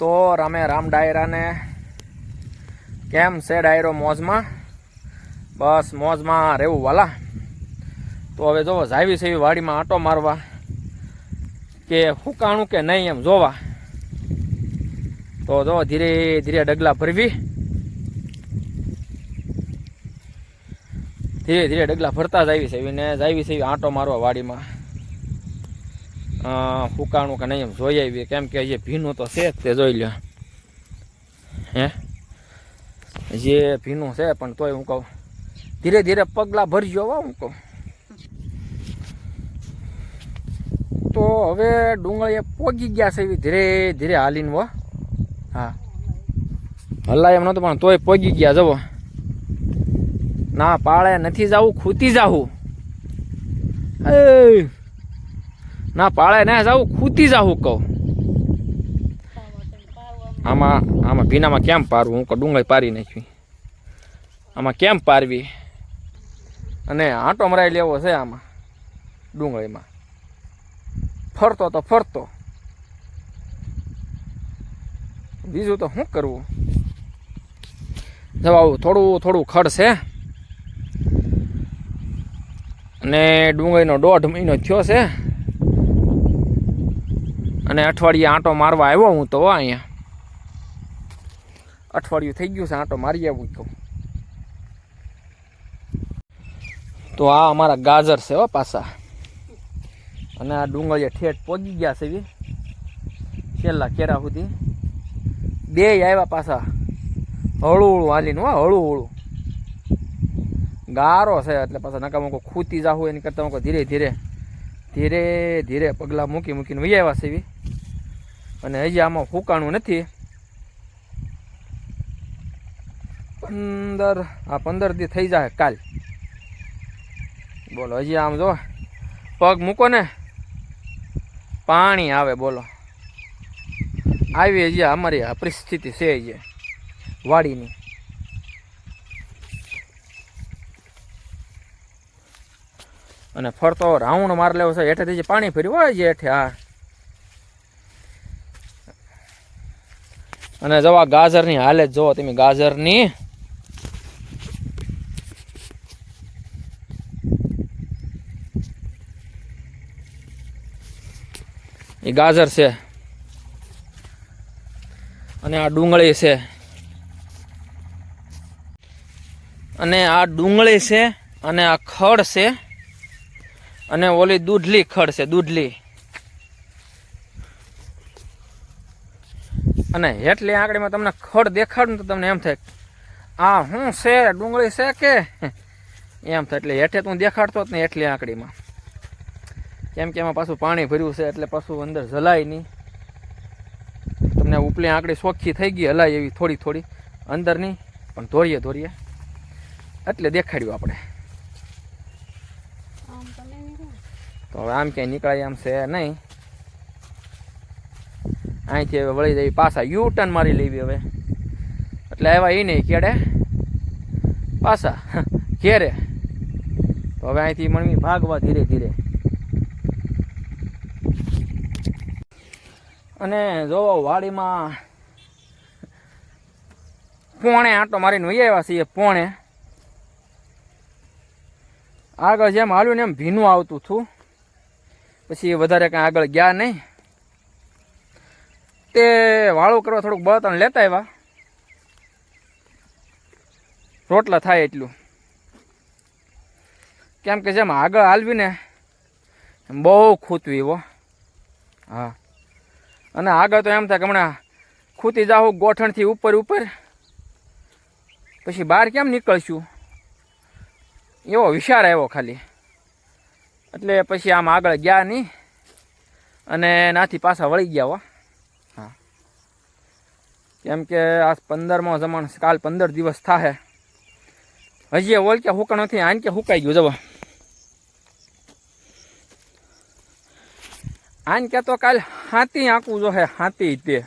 તો રામે રામ ડાયરાને કેમ છે ડાયરો મોજમાં? બસ મોજમાં રહેવું વાલા. તો હવે જોવો, જાવી છે વાડીમાં આંટો મારવા કે હુકાણું કે નહીં એમ જોવા. તો જો ધીરે ધીરે ડગલા ભરવી. ધીરે ધીરે ડગલા ભરતા જ આવી છે ને જાવી છે આંટો મારવા વાડીમાં. ફૂકાણું કે નહીં એમ જોઈ આવીએ. કેમ કે જે ભીનું તો છે તે જોઈ લ્યો. હે? જે ભીનું છે, પણ તોય હું કહું. ધીરે ધીરે પગલાં ભરજો હો, હું કહું. તો હવે ડુંગળીએ પોગી ગયા છે એવી ધીરે ધીરે હાલીને હો. હા. હલા એમ નહોતું, પણ તોય પોગી ગયા જવો ના પાળે નથી જાવું ખૂતી જાવું. એ ના, પાળે ના જાવું ખૂતી જાવું કહું. આમાં આમાં ભીનામાં કેમ પારવું? હું ડુંગળી પારી નાખવી. આમાં કેમ પારવી? અને આંટો મરાઈ લેવો છે આમાં, ડુંગળીમાં. ફરતો તો ફરતો. બીજું તો શું કરવું? જવા થોડું થોડું ખડ છે. અને ડુંગળીનો દોઢ મહિનો થયો છે. અને અઠવાડિયે આંટો મારવા આવ્યો હું તો અહીંયા. અઠવાડિયું થઈ ગયું છે, આંટો મારી આવું તો તો આ અમારા ગાજર છે હો પાછા. અને આ ડુંગળીએ ઠેઠ પહોંચી ગયા છે બી છેલ્લા કેરા સુધી. બે આવ્યા પાછા. હળું હળું હાલીને હો હળું હળું ગારો છે એટલે પાછા નકામો કોઈ ખૂતી જાવું એની કરતાં ધીરે ધીરે ધીરે ધીરે પગલાં મૂકી મૂકીને વહી આવ્યા છે એવી અને હજી આમાં ફૂકાણું નથી. પંદર, આ પંદર દી થઈ જાય કાલ. બોલો, હજી આમ જો. પગ મૂકો ને. પાણી આવે, બોલો. આવી હજી અમારી આ પરિસ્થિતિ છે હજી, વાડીની. અને ફરતો રાઉન્ડ માર લેવો છે, હેઠેથી પાણી ફર્યું હોય છે, હેઠે, હા. અને જવા ગાજરની હાલત જોવો તમે, ગાજરની. એ ગાજર છે. અને આ ડુંગળી છે. અને આ ડુંગળી છે અને આ ખડ છે. અને ઓલી દૂધલી ખડ છે, દૂધલી. અને હેઠલી આંગળીમાં તમને ખડ દેખાડું ને તો તમને એમ થાય આ શું છે? ડુંગળી છે કે? એમ થાય. એટલે હેઠે તું દેખાડતો જ નહીં એટલી આંકડીમાં કેમ કે એમાં પાછું પાણી ભર્યું છે એટલે પાછું અંદર જલાય નહીં. તમને ઉપલી આંકડી ચોખ્ખી થઈ ગઈ હલાય એવી થોડી થોડી. અંદર નહીં પણ ધોરીએ ધોરીએ. એટલે દેખાડ્યું આપણે. તો હવે આમ ક્યાંય નીકળાય એમ છે નહીં. અહીંથી હવે વળી જવી પાછા યુ ટર્ન મારી લેવી હવે. એટલે આવ્યા એ નહીં, કેડે? પાછા, ઘેરે. તો હવે અહીંથી મમ્મી ભાગવા ધીરે ધીરે. અને જોવો, વાડીમાં પોણે આટો મારીને વહી આવ્યા છીએ, પોણે. આગળ જેમ હાલ્યું ને એમ ભીનું આવતું હતું. પછી વધારે કાંઈ આગળ ગયા નહીં. તે વાળું કરવા થોડુંક બળતણ લેતા આવ્યા. રોટલા થાય એટલું. કેમ કે જેમ આગળ હાલવી ને બહુ ખૂતવી હો. હા. અને આગળ તો એમ થાય કે હમણાં ખૂતી જાઉં, ગોઠણથી ઉપર ઉપર. પછી બહાર કેમ નીકળશું? એવો વિચાર આવ્યો ખાલી. એટલે પછી આમ આગળ ગયા નહીં. અને નાથી પાછા વળી ગયા હો હા. કેમ કે આ પંદરમો જમણ કાલ પંદર દિવસ થાય હજી ઓલક્યા હુકણ નથી, આન કે હુકાઈ ગયું જવા આન કે તો કાલ હાથી આંકવું જો હાથી તે.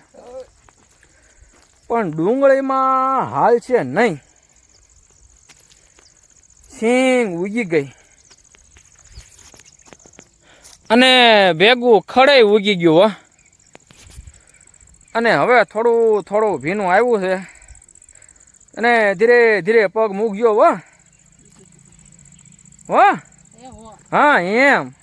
પણ ડુંગળીમાં હાલ છે નહીં. સિંગ ઉગી ગઈ. અને ભેગું ખડે ઉગી ગયું, હો. અને હવે થોડું થોડું ભીનું આવ્યું છે. અને ધીરે ધીરે પગ મૂક્યો એ હો. હા એમ.